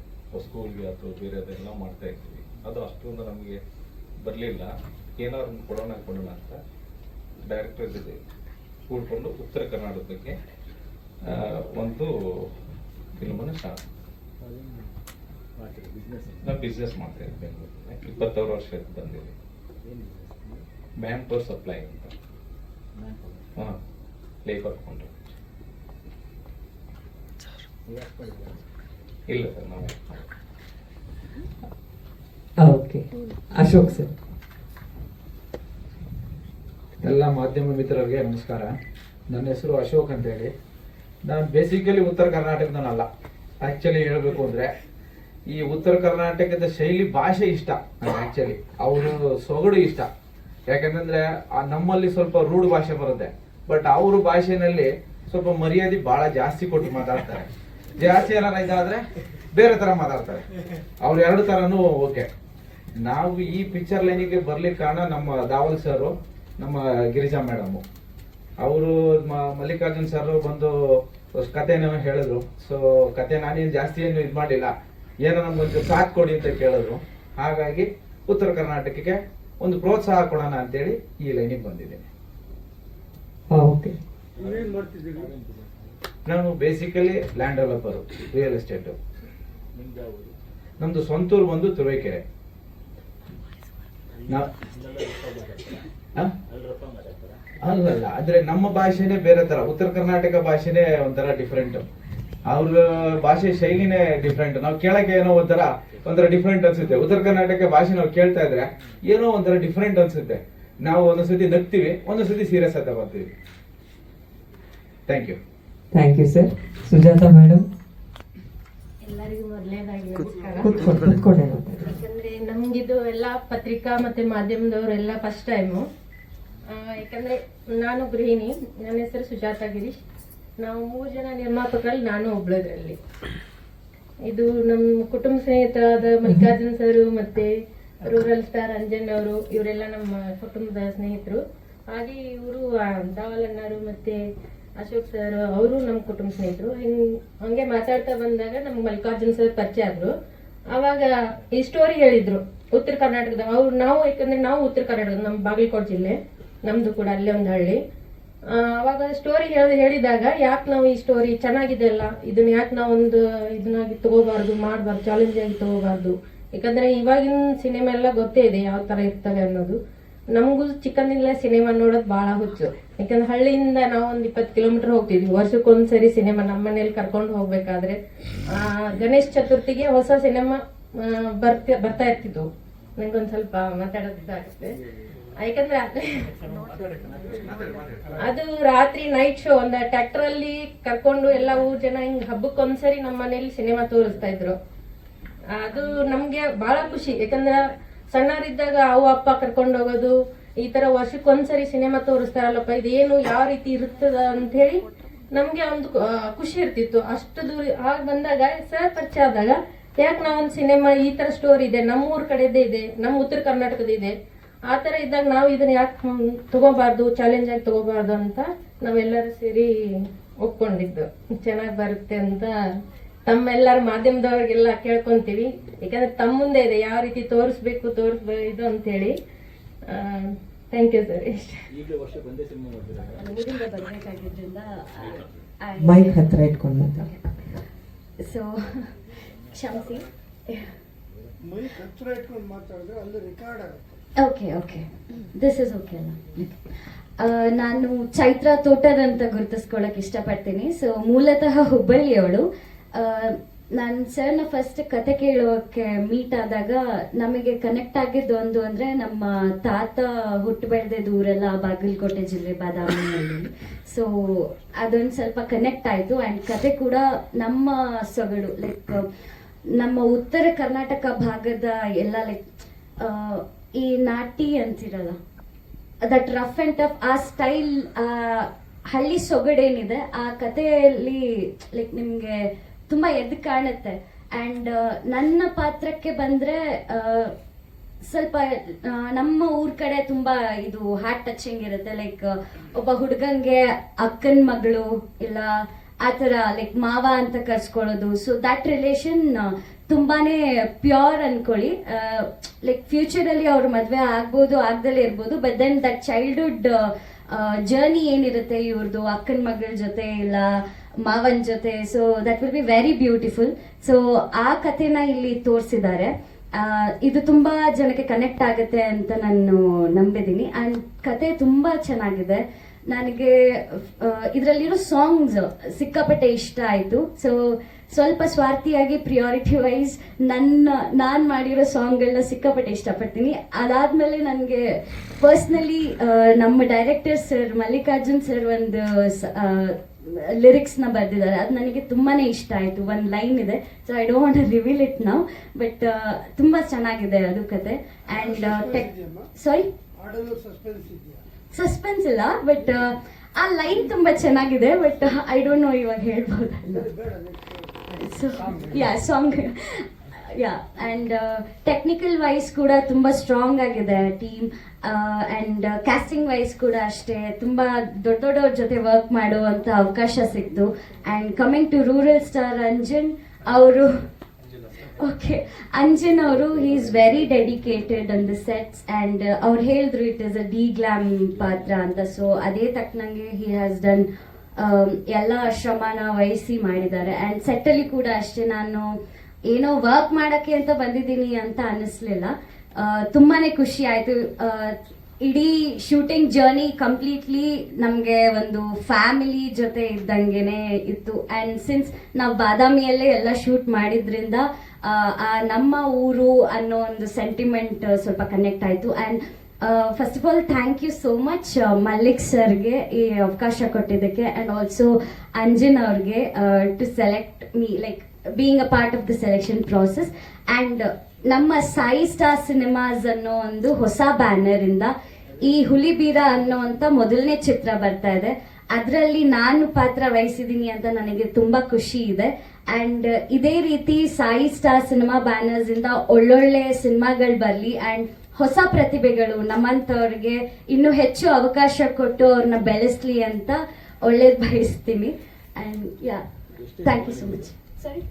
ಸ್ಕೂಲ್ಗೆ ಅಥವಾ ಬೇರೆ ಅದೆಲ್ಲ ಮಾಡ್ತಾ ಇದ್ವಿ. ಅದು ಅಷ್ಟೊಂದು ನಮಗೆ ಬರಲಿಲ್ಲ. ಏನಾದ್ರು ಒಂದು ಕೊಡೋಣ ಕೊಡೋಣ ಅಂತ ಡೈರೆಕ್ಟರ್ ಜೊತೆ ಕೂಡ್ಕೊಂಡು ಉತ್ತರ ಕರ್ನಾಟಕಕ್ಕೆ ಒಂದು ಫಿಲ್ಮನ್ನು ಸ್ಟಾರ್ಟ್ ಮಾಡ್ತೀರಾ ಬಿಸ್ನೆಸ್ ನಾವು ಬಿಸ್ನೆಸ್ ಮಾಡ್ತಾ ಬೆಂಗಳೂರಲ್ಲಿ. ಇಪ್ಪತ್ತಾರು ವರ್ಷ ಬಂದಿದೆ. ಮ್ಯಾನ್ ಪವರ್ ಸಪ್ಲೈ ಅಂತ. ಹಾಂ ಲೇಬರ್ ಕೊಂಡು ಇಲ್ಲ ಸರ್ ನಾವೇ. ಓಕೆ. ಅಶೋಕ್ ಸರ್. ಎಲ್ಲ ಮಾಧ್ಯಮ ಮಿತ್ರರಿಗೆ ನಮಸ್ಕಾರ. ನನ್ನ ಹೆಸರು ಅಶೋಕ್ ಅಂತ ಹೇಳಿ ನಾನು ಬೇಸಿಕಲಿ ಉತ್ತರ ಕರ್ನಾಟಕದನಲ್ಲ. ಆ್ಯಕ್ಚುಲಿ ಹೇಳಬೇಕು ಅಂದ್ರೆ, ಈ ಉತ್ತರ ಕರ್ನಾಟಕದ ಶೈಲಿ ಭಾಷೆ ಇಷ್ಟ ಆ್ಯಕ್ಚುಲಿ ಅವರು ಸೊಗಡು ಇಷ್ಟ. ಯಾಕಂತಂದರೆ ನಮ್ಮಲ್ಲಿ ಸ್ವಲ್ಪ ರೂಢ ಭಾಷೆ ಬರುತ್ತೆ. ಬಟ್ ಅವ್ರ ಭಾಷೆನಲ್ಲಿ ಸ್ವಲ್ಪ ಮರ್ಯಾದೆ ಬಹಳ ಜಾಸ್ತಿ ಕೊಟ್ಟು ಮಾತಾಡ್ತಾರೆ. ಜಾಸ್ತಿ ಏನಾರ ಇದಾದ್ರೆ ಬೇರೆ ತರ ಮಾತಾಡ್ತಾರೆ. ಅವ್ರು ಎರಡು ತರನು ಓಕೆ ನಾವು ಈ ಪಿಕ್ಚರ್ ಲೈನಿಗೆ ಬರ್ಲಿಕ್ಕೆ ಕಾರಣ ನಮ್ಮ ದಾವಲ್ ಸರ್ ನಮ್ಮ ಗಿರಿಜಾ ಮೇಡಮು ಅವರು ಮಲ್ಲಿಕಾರ್ಜುನ್ ಸರ್ ಬಂದು ಕತೆನ ಹೇಳಿದ್ರು. ಸೊ ಕತೆ ನಾನೇನು ಜಾಸ್ತಿ ಏನು ಇದು ಮಾಡಿಲ್ಲ. ಏನೋ ನಮ್ಗೊಂದು ಸಾಥ್ ಕೊಡಿ ಅಂತ ಕೇಳಿದ್ರು. ಹಾಗಾಗಿ ಉತ್ತರ ಕರ್ನಾಟಕಕ್ಕೆ ಒಂದು ಪ್ರೋತ್ಸಾಹ ಕೊಡೋಣ ಅಂತೇಳಿ ಈ ಲೈನಿಗೆ ಬಂದಿದ್ದೀನಿ. ನಾನು basically land developer real estate ನಮ್ಮದು ಸ್ವಂತೂರು ಬಂದು ತುರುವೇಕೆರೆ. ಅಲ್ಲೆಲ್ಲ? ಅಲ್ಲಿ ಅಂದ್ರೆ ನಮ್ಮ ಭಾಷೆನೇ ಬೇರೆ ತರ ಉತ್ತರ ಕರ್ನಾಟಕ ಭಾಷೆನೇ ಒಂಥರ ಡಿಫ್ರೆಂಟ್ ಅವ್ರ ಭಾಷೆ ಶೈಲಿನೇ ಡಿಫ್ರೆಂಟ್ ನಾವು ಕೇಳಕ್ಕೆ ಏನೋ ಒಂಥರ ಒಂಥರ ಡಿಫ್ರೆಂಟ್ ಅನ್ಸುತ್ತೆ. ಉತ್ತರ ಕರ್ನಾಟಕ ಭಾಷೆ ನಾವು ಕೇಳ್ತಾ ಇದ್ರೆ ಏನೋ ಒಂಥರ ಡಿಫ್ರೆಂಟ್ ಅನ್ಸುತ್ತೆ. ನಾವು ಒಂದೊಂದ್ಸತಿ ನಗ್ತೀವಿ ಒಂದೊಂದ್ಸತಿ ಸೀರಿಯಸ್ ಆಗಿ ಬರ್ತೀವಿ thank you thank you sir Sujatha madam ಎಲ್ಲರಿಗೂ ಮೊದಲನೇದಾಗಿ ನಮ್ಗಿದು ಎಲ್ಲ ಪತ್ರಿಕಾ ಮತ್ತೆ ಮಾಧ್ಯಮದವರೆಲ್ಲ ಫಸ್ಟ್ ಟೈಮು ಯಾಕಂದ್ರೆ ನಾನು ಗೃಹಿಣಿ, ನನ್ನ ಹೆಸರು ಸುಜಾತ ಗಿರೀಶ್. ನಾವು ಮೂರು ಜನ ನಿರ್ಮಾಪಕರಲ್ಲಿ ನಾನು ಒಬ್ಳದ್ರಲ್ಲಿ. ಇದು ನಮ್ಮ ಕುಟುಂಬ ಸ್ನೇಹಿತರಾದ ಮಲ್ಲಿಕಾರ್ಜುನ್ ಸರ್ ಮತ್ತೆ ರೂರಲ್ ಸ್ಟಾರ್ ಅಂಜನ್ ಅವರು, ಇವರೆಲ್ಲ ನಮ್ಮ ಕುಟುಂಬದ ಸ್ನೇಹಿತರು. ಹಾಗೆ ಇವರು ದಾವಲ್ ಅಣ್ಣರು ಮತ್ತೆ ಅಶೋಕ್ ಸರ್, ಅವರು ನಮ್ಮ ಕುಟುಂಬ ಸ್ನೇಹಿತರು. ಹಿಂಗ್ ಹಂಗೆ ಮಾತಾಡ್ತಾ ಬಂದಾಗ ನಮ್ಗೆ ಮಲ್ಲಿಕಾರ್ಜುನ್ ಸರ್ ಪರಿಚಯ ಆದ್ರು. ಅವಾಗ ಈ ಸ್ಟೋರಿ ಹೇಳಿದ್ರು, ಉತ್ತರ ಕರ್ನಾಟಕದ, ಅವ್ರು ನಾವು ಯಾಕಂದ್ರೆ ನಾವು ಉತ್ತರ ಕರ್ನಾಟಕದ, ನಮ್ಮ ಬಾಗಲಕೋಟೆ ಜಿಲ್ಲೆ, ನಮ್ದು ಕೂಡ ಅಲ್ಲೇ ಒಂದು ಹಳ್ಳಿ. ಅವಾಗ ಸ್ಟೋರಿ ಹೇಳಿ, ಹೇಳಿದಾಗ ಯಾಕೆ ನಾವು ಈ ಸ್ಟೋರಿ ಚೆನ್ನಾಗಿದೆ ಅಲ್ಲ, ಇದನ್ನ ಯಾಕೆ ಒಂದು ಇದನ್ನಾಗಿ ತಗೋಬಾರ್ದು, ಮಾಡಬಾರ್ದು ಚಾಲೆಂಜ್ ಆಗಿ ತಗೋಬಾರ್ದು. ಯಾಕಂದ್ರೆ ಇವಾಗಿನ ಸಿನಿಮಾ ಎಲ್ಲ ಗೊತ್ತೇ ಇದೆ ಯಾವ ತರ ಇರ್ತವೆ ಅನ್ನೋದು. ನಮಗೂ ಚಿಕ್ಕಂದಿನಲ್ಲೇ ಸಿನಿಮಾ ನೋಡೋದು ಬಹಳ ಹುಚ್ಚು. ಯಾಕಂದ್ರೆ ಹಳ್ಳಿಯಿಂದ ನಾವು ಒಂದು ಇಪ್ಪತ್ತು ಕಿಲೋಮೀಟರ್ ಹೋಗ್ತಿದ್ವಿ. ವರ್ಷಕ್ಕೊಂದ್ಸರಿ ಸಿನಿಮಾ ನಮ್ಮ ಮನೇಲಿ ಕರ್ಕೊಂಡು ಹೋಗ್ಬೇಕಾದ್ರೆ ಆ, ಗಣೇಶ್ ಚತುರ್ಥಿಗೆ ಹೊಸ ಸಿನಿಮಾ ಬರ್ತ ಬರ್ತಾ ಇರ್ತಿತ್ತು ನಂಗೊಂದ್ ಸ್ವಲ್ಪ ಮಾತಾಡೋದು ಇದಾಗುತ್ತೆ ಯಾಕಂದ್ರೆ ಅದು ರಾತ್ರಿ ನೈಟ್ ಶೋ ಒಂದ್ ಟ್ರ್ಯಾಕ್ಟರ್ ಅಲ್ಲಿ ಕರ್ಕೊಂಡು ಎಲ್ಲ ಊರ್ ಜನ ಹಿಂಗ್ ಹಬ್ಬಕ್ಕೊಂದ್ಸರಿ ನಮ್ಮ ಮನೇಲಿ ಸಿನಿಮಾ ತೋರಿಸ್ತಾ ಇದ್ರು. ಅದು ನಮ್ಗೆ ಬಹಳ ಖುಷಿ. ಯಾಕಂದ್ರ ಸಣ್ಣವರಿದ್ದಾಗ ಅವು ಅಪ್ಪ ಕರ್ಕೊಂಡು ಹೋಗೋದು, ಈ ತರ ವರ್ಷಕ್ಕೊಂದ್ಸರಿ ಸಿನಿಮಾ ತೋರಿಸ್ತಾರಲ್ಲಪ್ಪ, ಇದೇನು ಯಾವ ರೀತಿ ಇರುತ್ತದ ಅಂತ ಹೇಳಿ ನಮ್ಗೆ ಒಂದು ಖುಷಿ ಇರ್ತಿತ್ತು. ಅಷ್ಟು ದೂರ ಆಗ ಬಂದಾಗ, ಸರ್ ಪರಿಚಯ ಆದಾಗ, ಯಾಕೆ ನಾವೊಂದು ಸಿನಿಮಾ ಈ ತರ ಸ್ಟೋರಿ ಇದೆ ನಮ್ಮ ಊರ್ ಕಡೆದೇ ಇದೆ ನಮ್ಮ ಉತ್ತರ ಕರ್ನಾಟಕದ ಇದೆ, ಆ ತರ ಇದ್ದಾಗ ನಾವು ಇದನ್ನ ಯಾಕೆ ತಗೋಬಾರ್ದು ಚಾಲೆಂಜ್ ಆಗಿ ತಗೋಬಾರ್ದು ಅಂತ ನಾವೆಲ್ಲರೂ ಸೇರಿ ಒಪ್ಕೊಂಡಿದ್ದು. ಚೆನ್ನಾಗಿ ಬರುತ್ತೆ ಅಂತ ತಮ್ಮೆಲ್ಲರ ಮಾಧ್ಯಮದವ್ರಿಗೆಲ್ಲ ಕೇಳ್ಕೊಂತೀವಿ. ಯಾಕಂದ್ರೆ ತಮ್ಮ ಮುಂದೆ ಇದೆ. ಯಾವ ರೀತಿ ತೋರಿಸ್ಬೇಕು ತೋರಿಸ್ಬೇಕು ಅಂತ ಹೇಳಿ ಥ್ಯಾಂಕ್ ಯು ಸರ್ ಈಗಲೇ ವರ್ಷಕ್ಕೆ ಒಂದೇ ಸಿನಿಮಾ ನೋಡ್ತೀರಾ? ಮೈಕ್ ಹತ್ರ ಇಟ್ಕೊಂಡು ಮಾತಾಡಿ ಸೊ ಕ್ಷಮಿಸಿ okay okay this is okay ಅಲ್ಲ. ನಾನು ಚೈತ್ರ ತೋಟದಂತ ಅಂತ ಗುರುತಿಸ್ಕೊಳಕ್ ಇಷ್ಟಪಡ್ತೀನಿ. ಸೊ ಮೂಲತಃ ಹುಬ್ಬಳ್ಳಿಯವಳು. ನಾನು ಸರ್ನ ಫಸ್ಟ್ ಕತೆ ಕೇಳೋಕೆ ಮೀಟ್ ಆದಾಗ ನಮಗೆ ಕನೆಕ್ಟ್ ಆಗಿದ್ದು ಒಂದು ಅಂದ್ರೆ ನಮ್ಮ ತಾತ ಹುಟ್ಟು ಬೆಳೆದೇ ಊರೆಲ್ಲ ಬಾಗಲಕೋಟೆ ಜಿಲ್ಲೆ ಬಾದಾಮಿಯಲ್ಲಿ. ಸೊ ಅದೊಂದು ಸ್ವಲ್ಪ ಕನೆಕ್ಟ್ ಆಯ್ತು. ಅಂಡ್ ಕತೆ ಕೂಡ ನಮ್ಮ ಸೊಗಡು ಲೈಕ್ ನಮ್ಮ ಉತ್ತರ ಕರ್ನಾಟಕ ಭಾಗದ ಎಲ್ಲ ಲೈಕ್ ಈ ನಾಟಿ ಅಂತಿರಲ್ಲ ದಟ್ ರಫ್ ಅಂಡ್ ಟಫ್ ಆ ಸ್ಟೈಲ್ ಹಳ್ಳಿ ಸೊಗಡೇನಿದೆ, ಆ ಕಥೆಯಲ್ಲಿ ಲೈಕ್ ನಿಮ್ಗೆ ತುಂಬಾ ಎದ್ದು ಕಾಣುತ್ತೆ. ಅಂಡ್ ನನ್ನ ಪಾತ್ರಕ್ಕೆ ಬಂದ್ರೆ ಸ್ವಲ್ಪ ನಮ್ಮ ಊರ್ ಕಡೆ ತುಂಬಾ ಇದು ಹಾರ್ಟ್ ಟಚಿಂಗ್ ಇರುತ್ತೆ. ಲೈಕ್ ಒಬ್ಬ ಹುಡುಗಂಗೆ ಅಕ್ಕನ ಮಗಳು ಇಲ್ಲ ಆತರ ಲೈಕ್ ಮಾವ ಅಂತ ಕರ್ಸ್ಕೊಳ್ಳೋದು. ಸೊ ದಟ್ ರಿಲೇಷನ್ ತುಂಬಾನೇ ಪ್ಯೂರ್ ಅನ್ಕೊಳ್ಳಿ. ಲೈಕ್ ಫ್ಯೂಚರ್ ಅಲ್ಲಿ ಅವ್ರ ಮದ್ವೆ ಆಗ್ಬೋದು, ಆಗ್ದಲೇ ಇರ್ಬೋದು. But then that childhood journey ಏನಿರುತ್ತೆ ಇವ್ರದ್ದು ಅಕ್ಕನ ಮಗಳ ಜೊತೆ ಇಲ್ಲ ಮಾವನ್ ಜೊತೆ so that will be very beautiful so ಆ ಕಥೆನ ಇಲ್ಲಿ ತೋರಿಸಿದ್ದಾರೆ. ಇದು ತುಂಬಾ ಜನಕ್ಕೆ ಕನೆಕ್ಟ್ ಆಗುತ್ತೆ ಅಂತ ನಾನು ನಂಬಿದ್ದೀನಿ ಅಂಡ್ ಕತೆ ತುಂಬಾ ಚೆನ್ನಾಗಿದೆ. ನನಗೆ ಇದರಲ್ಲಿರೋ ಸಾಂಗ್ಸ್ ಸಿಕ್ಕಾಪಟ್ಟೆ ಇಷ್ಟ ಆಯ್ತು. ಸೊ ಸ್ವಲ್ಪ ಸ್ವಾರ್ಥಿಯಾಗಿ ಪ್ರಿಯಾರಿಟಿ ವೈಸ್ ನನ್ನ, ನಾನು ಮಾಡಿರೋ ಸಾಂಗ್ಗಳನ್ನ ಸಿಕ್ಕಾಪಟ್ಟೆ ಇಷ್ಟಪಡ್ತೀನಿ. ಅದಾದ್ಮೇಲೆ ನನಗೆ ಪರ್ಸ್ನಲಿ ನಮ್ಮ ಡೈರೆಕ್ಟರ್ ಸರ್ ಮಲ್ಲಿಕಾರ್ಜುನ್ ಸರ್ ಒಂದು ಲಿರಿಕ್ಸ್ನ ಬರೆದಿದ್ದಾರೆ. ಅದು ನನಗೆ ತುಂಬಾನೇ ಇಷ್ಟ ಆಯಿತು. ಒಂದು ಲೈನ್ ಇದೆ. So I don't reveal it ನಾವು ಬಟ್ ತುಂಬಾ ಚೆನ್ನಾಗಿದೆ ಅದು ಕತೆ. ಅಂಡ್ ಟೆಕ್ ಸಾರಿ ಸಸ್ಪೆನ್ಸ್ ಇಲ್ಲ ಬಟ್ ಆ ಲೈನ್ ತುಂಬ ಚೆನ್ನಾಗಿದೆ ಬಟ್ ಐ ಡೋಂಟ್ ನೋ ಇವಾಗ ಹೇಳ್ಬೋದಲ್ಲ so yeah song yeah and technical wise ಕೂಡ ತುಂಬಾ ಸ್ಟ್ರಾಂಗ್ ಆಗಿದೆ ಟೀಮ್ ಅಂಡ್ ಕ್ಯಾಸ್ಟಿಂಗ್ ವೈಸ್ ಕೂಡ ಅಷ್ಟೇ ತುಂಬಾ ದೊಡ್ಡ ದೊಡ್ಡವ್ರ ಜೊತೆ ವರ್ಕ್ ಮಾಡುವಂತ ಅವಕಾಶ ಸಿಕ್ತು. And coming to rural star Anjan ಅವರು ಓಕೆ ಅಂಜನ್ ಅವರು he is very dedicated on the sets and ಅವ್ರು ಹೇಳಿದ್ರು it is a deglam ಪಾತ್ರ ಅಂತ. ಸೊ ಅದೇ ತಕ್ಕನಂಗೆ ಹಿ ಹ್ಯಾಸ್ ಡನ್ ಎಲ್ಲ ಶ್ರಮನ ವಹಿಸಿ ಮಾಡಿದ್ದಾರೆ. ಅಂಡ್ ಸೆಟ್ಟಲ್ಲಿ ಕೂಡ ಅಷ್ಟೇ ನಾನು ಏನೋ ವರ್ಕ್ ಮಾಡಕ್ಕೆ ಅಂತ ಬಂದಿದ್ದೀನಿ ಅಂತ ಅನ್ನಿಸ್ಲಿಲ್ಲ. ತುಂಬಾ ತುಂಬಾನೇ ಖುಷಿ ಆಯ್ತು. ಇಡೀ ಶೂಟಿಂಗ್ ಜರ್ನಿ ಕಂಪ್ಲೀಟ್ಲಿ ನಮಗೆ ಒಂದು ಫ್ಯಾಮಿಲಿ ಜೊತೆ ಇದ್ದಂಗೆನೆ ಇತ್ತು. ಅಂಡ್ ಸಿನ್ಸ್ ನಾವು ಬಾದಾಮಿಯಲ್ಲೇ ಎಲ್ಲ ಶೂಟ್ ಮಾಡಿದ್ರಿಂದ ಆ, ನಮ್ಮ ಊರು ಅನ್ನೋ ಒಂದು ಸೆಂಟಿಮೆಂಟ್ ಸ್ವಲ್ಪ ಕನೆಕ್ಟ್ ಆಯ್ತು. And first of all thank you so much Mallik ಸರ್ಗೆ ಈ ಅವಕಾಶ ಕೊಟ್ಟಿದ್ದಕ್ಕೆ. ಅಂಡ್ ಆಲ್ಸೋ ಅಂಜನ್ ಅವ್ರಿಗೆ to select me like being a part of the selection process and ನಮ್ಮ ಸಾಯಿ ಸ್ಟಾರ್ ಸಿನಿಮಾಸ್ ಅನ್ನೋ ಒಂದು ಹೊಸ ಬ್ಯಾನರ್ ಇಂದ ಈ ಹುಲಿಬೀರ ಅನ್ನೋಂತ ಮೊದಲನೇ ಚಿತ್ರ ಬರ್ತಾ ಇದೆ. ಅದರಲ್ಲಿ ನಾನು ಪಾತ್ರ ವಹಿಸಿದ್ದೀನಿ ಅಂತ ನನಗೆ ತುಂಬಾ ಖುಷಿ ಇದೆ. ಅಂಡ್ ಇದೇ ರೀತಿ ಸಾಯಿ ಸ್ಟಾರ್ ಸಿನಿಮಾ ಬ್ಯಾನರ್ಸ್ ಇಂದ ಒಳ್ಳೊಳ್ಳೆ ಸಿನಿಮಾಗಳು ಬರಲಿ ಅಂಡ್ ಹೊಸ ಪ್ರತಿಭೆಗಳು ನಮ್ಮಂತವ್ರಿಗೆ ಇನ್ನೂ ಹೆಚ್ಚು ಅವಕಾಶ ಕೊಟ್ಟು ಅವ್ರನ್ನ ಬೆಳೆಸ್ಲಿ ಅಂತ ಒಳ್ಳೇದು ಬಯಸ್ತೀನಿ. And yeah thank you so much ಸರಿ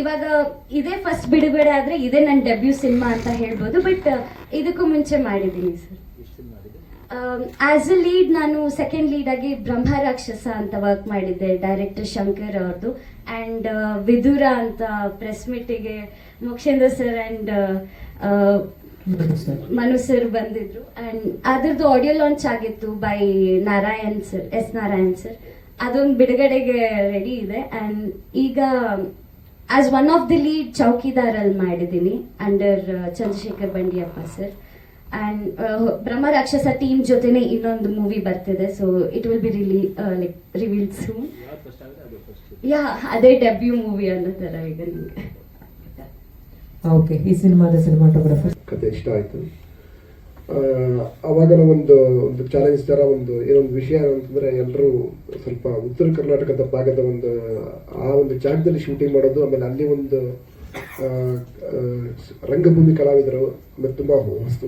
ಇವಾಗ ಇದೇ ಫಸ್ಟ್ ಬಿಡುಗಡೆ ಆದ್ರೆ ಇದೇ ನನ್ನ ಡೆಬ್ಯೂ ಸಿನಿಮಾ ಅಂತ ಹೇಳ್ಬೋದು ಬಟ್ ಇದಕ್ಕೂ ಮುಂಚೆ ಮಾಡಿದ್ದೀನಿ ಸರ್ ಆಸ್ ಅ ಲೀಡ್ ನಾನು ಸೆಕೆಂಡ್ ಲೀಡ್ ಆಗಿ ಬ್ರಹ್ಮ ರಾಕ್ಷಸ ಅಂತ ವರ್ಕ್ ಮಾಡಿದ್ದೆ ಡೈರೆಕ್ಟರ್ ಶಂಕರ್ ಅವ್ರದ್ದು ಅಂಡ್ ವಿದುರ ಅಂತ press ಮೀಟಿಗೆ Mokshendra sir and Manu sir ಬಂದಿದ್ರು. ಅಂಡ್ ಅದ್ರದ್ದು ಆಡಿಯೋ ಲಾಂಚ್ ಆಗಿತ್ತು by Narayan sir S Narayan sir ಅದೊಂದು ಬಿಡುಗಡೆಗೆ ರೆಡಿ ಇದೆ. ಆ್ಯಂಡ್ ಈಗ as one of the lead ಚೌಕಿದಾರಲ್ಲಿ ಮಾಡಿದ್ದೀನಿ under Chandrashekar Bandiyappa sir and Brahma Rakshasa team ಜೊತೆನೆ ಇನ್ನೊಂದು ಮೂವಿ ಬರ್ತಿದೆ. So it will be really like reveal soon yeah ಅದೇ debut movie ಅನ್ನೋ ಥರ ಈಗ ನಿಮಗೆ ಓಕೆ ಈ ಸಿನಿಮಾದ ಸಿನಿಮಾಟೋಗ್ರಫರ್ ಕತೆ ಇಷ್ಟ ಆಯಿತು. ಅವಾಗ ಒಂದು ಒಂದು ಚಾಲೆಂಜ್ ಥರ ಒಂದು, ಏನೊಂದು ವಿಷಯ ಅಂತಂದರೆ ಎಲ್ಲರೂ ಸ್ವಲ್ಪ ಉತ್ತರ ಕರ್ನಾಟಕದ ಭಾಗದ ಒಂದು, ಆ ಒಂದು ಜಾಗದಲ್ಲಿ ಶೂಟಿಂಗ್ ಮಾಡೋದು, ಆಮೇಲೆ ಅಲ್ಲಿ ಒಂದು ರಂಗಭೂಮಿ ಕಲಾವಿದರು, ಆಮೇಲೆ ತುಂಬ ಹೊಸ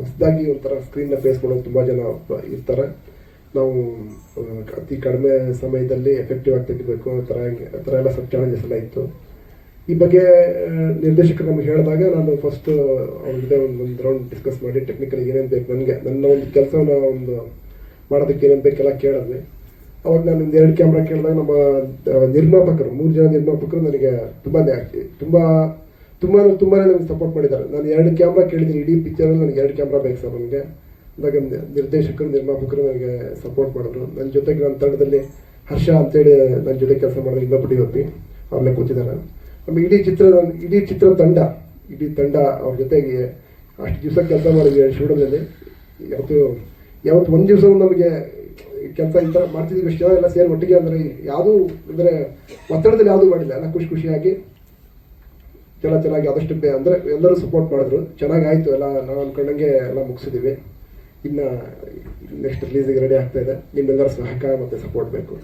ಹೊಸದಾಗಿ ಒಂಥರ ಸ್ಕ್ರೀನ್ನ ಫೇಸ್ ಮಾಡೋದು ತುಂಬ ಜನ ಇರ್ತಾರೆ. ನಾವು ಅತಿ ಕಡಿಮೆ ಸಮಯದಲ್ಲಿ ಎಫೆಕ್ಟಿವ್ ಆಗಿ ತೆಗಿಬೇಕು ಆ ಥರ ಹಿಂಗೆ, ಆ ಥರ ಎಲ್ಲ ಸ್ವಲ್ಪ ಚಾಲೆಂಜಸ್ ಎಲ್ಲ ಇತ್ತು. ಈ ಬಗ್ಗೆ ನಿರ್ದೇಶಕರು ನಮಗೆ ಹೇಳಿದಾಗ ನಾನು ಫಸ್ಟ್ ಅವ್ರ ಜೊತೆ ಒಂದು ರೌಂಡ್ ಡಿಸ್ಕಸ್ ಮಾಡಿ ಟೆಕ್ನಿಕಲ್ ಏನೇನು ಬೇಕು ನನಗೆ. ನನ್ನ ಒಂದು ಕೆಲಸನ ಒಂದು ಮಾಡೋದಕ್ಕೆ ಏನೇನು ಬೇಕೆಲ್ಲ ಕೇಳಿದ್ವಿ. ಅವಾಗ ನಾನು ಒಂದು ಎರಡು ಕ್ಯಾಮ್ರಾ ಕೇಳಿದಾಗ ನಮ್ಮ ನಿರ್ಮಾಪಕರು, ಮೂರು ಜನ ನಿರ್ಮಾಪಕರು ನನಗೆ ತುಂಬಾ ತುಂಬ ತುಂಬ ತುಂಬಾ ನನಗೆ ಸಪೋರ್ಟ್ ಮಾಡಿದ್ದಾರೆ. ನಾನು ಎರಡು ಕ್ಯಾಮ್ರಾ ಕೇಳಿದ್ದೀನಿ, ಇಡೀ ಪಿಕ್ಚರಲ್ಲಿ ನನಗೆ ಎರಡು ಕ್ಯಾಮ್ರಾ ಬೇಕು ಸರ್ ನನಗೆ. ಅಂದಾಗ ನಿರ್ದೇಶಕರು, ನಿರ್ಮಾಪಕರು ನನಗೆ ಸಪೋರ್ಟ್ ಮಾಡಿದ್ರು. ನನ್ನ ಜೊತೆಗೆ ನನ್ನ ತಂಡದಲ್ಲಿ ಹರ್ಷ ಅಂತೇಳಿ ನನ್ನ ಜೊತೆ ಕೆಲಸ ಮಾಡಿದ್ರು ಇನ್ನೊಬ್ಬ ಡಿ ಒಪ್ಪಿ ಅವ್ರನ್ನೇ ಕೂತಿದ್ದಾರೆ. ಆಮೇಲೆ ಇಡೀ ಚಿತ್ರದ ಇಡೀ ಚಿತ್ರ ತಂಡ, ಇಡೀ ತಂಡ ಅವ್ರ ಜೊತೆಗೆ ಅಷ್ಟು ದಿವಸ ಕೆಲಸ ಮಾಡಿದ್ವಿ ಸ್ಟುಡಿಯೋದಲ್ಲಿ ಯಾವತ್ತು ಯಾವತ್ತು ಒಂದು ದಿವಸವೂ ನಮಗೆ ಕೆಲಸ ಈ ಥರ ಮಾಡ್ತಿದ್ವಿ, ಇಷ್ಟು ಜನ ಎಲ್ಲ ಸೇರಿ ಒಟ್ಟಿಗೆ ಅಂದರೆ ಯಾವುದೂ ಅಂದರೆ ಒತ್ತಡದಲ್ಲಿ ಯಾವುದೂ ಮಾಡಿಲ್ಲ, ಎಲ್ಲ ಖುಷಿ ಖುಷಿಯಾಗಿ ಎಲ್ಲ ಚೆನ್ನಾಗಿ ಆದಷ್ಟು ಅಂದರೆ ಎಲ್ಲರೂ ಸಪೋರ್ಟ್ ಮಾಡಿದ್ರು. ಚೆನ್ನಾಗಿ ಆಯಿತು ಎಲ್ಲ ನಾವು ಅಂದ್ಕೊಂಡಂಗೆ ಎಲ್ಲ ಮುಗಿಸಿದ್ದೀವಿ ಇನ್ನು ನೆಕ್ಸ್ಟ್ ರಿಲೀಸಿಗೆ ರೆಡಿ ಆಗ್ತಾ ಇದೆ. ನಿಮ್ಮೆಲ್ಲರ ಸಹಕಾರ ಮತ್ತು ಸಪೋರ್ಟ್ ಬೇಕು.